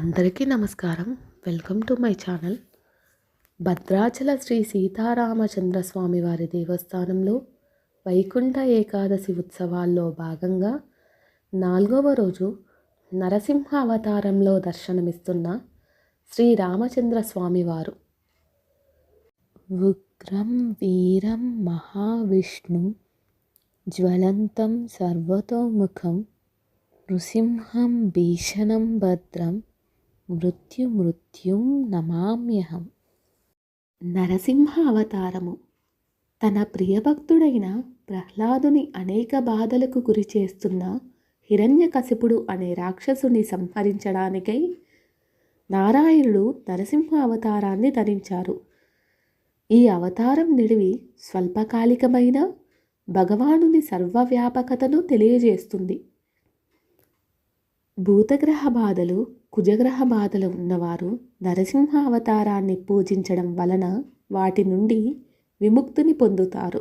అందరికీ నమస్కారం. Welcome to my channel. Bhadrachala Sri Sitaramachandra Swamy వారి దేవస్థానంలో వైకుంఠ ఏకాదశి ఉత్సవాల్లో భాగంగా నాలుగవ రోజు నరసింహ అవతారంలో దర్శనమిస్తున్న శ్రీ రామచంద్ర స్వామివారు ఉగ్రం వీరం మహావిష్ణు జ్వలంతం సర్వతోముఖం నృసింహం భీషణం భద్రం మృత్యు మృత్యుం నమామ్యహం. నరసింహ అవతారము. తన ప్రియభక్తుడైన ప్రహ్లాదుని అనేక బాధలకు గురి చేస్తున్న హిరణ్యకశిపుడు అనే రాక్షసుని సంహరించడానికై నారాయణుడు నరసింహ అవతారాన్ని ధరించారు. ఈ అవతారం నిడివి స్వల్పకాలికమైన భగవానుని సర్వవ్యాపకతను తెలియజేస్తుంది. భూతగ్రహ బాధలు కుజగ్రహ బాధలు ఉన్నవారు నరసింహ అవతారాన్ని పూజించడం వలన వాటి నుండి విముక్తిని పొందుతారు.